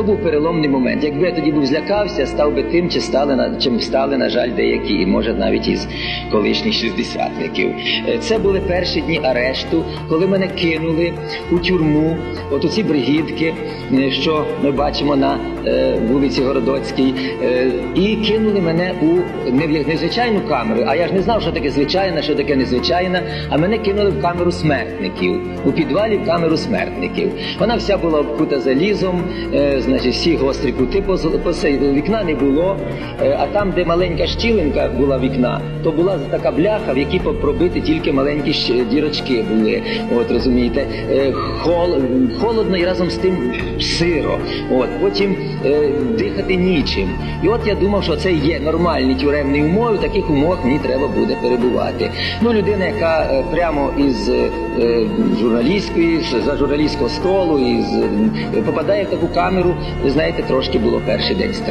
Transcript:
Це був переломний момент. Якби я тоді був злякався, став би тим, чи стали чим стали, на жаль, деякі, може навіть із колишніх шістдесятників. Е, Це були перші дні арешту, коли мене кинули у тюрму, от оці ці бригідки, е, що ми бачимо на вулиці Городоцькій, е, і кинули мене у не незвичайну камеру. А я ж не знав, що таке звичайна, що таке незвичайна. А мене кинули в камеру смертників у підвалі в камеру смертників. Вона вся була обкута залізом, е, значить, всі гострі кути поз- вікна не було. Е, а там, де маленька щілинка була вікна, то була така бляха, в якій пробити тільки маленькі дірочки були. От розумієте, Е, хол, холодно і разом з тим сиро. От потім е, дихати нічим. І от я думав, що це є нормальні тюремні умови. Таких умовах мені треба буде перебувати. Ну, людина, яка е, прямо із е, журналістської за журналістського столу, із е, попадає в таку камеру. Ви знаєте, трошки було перший день страх.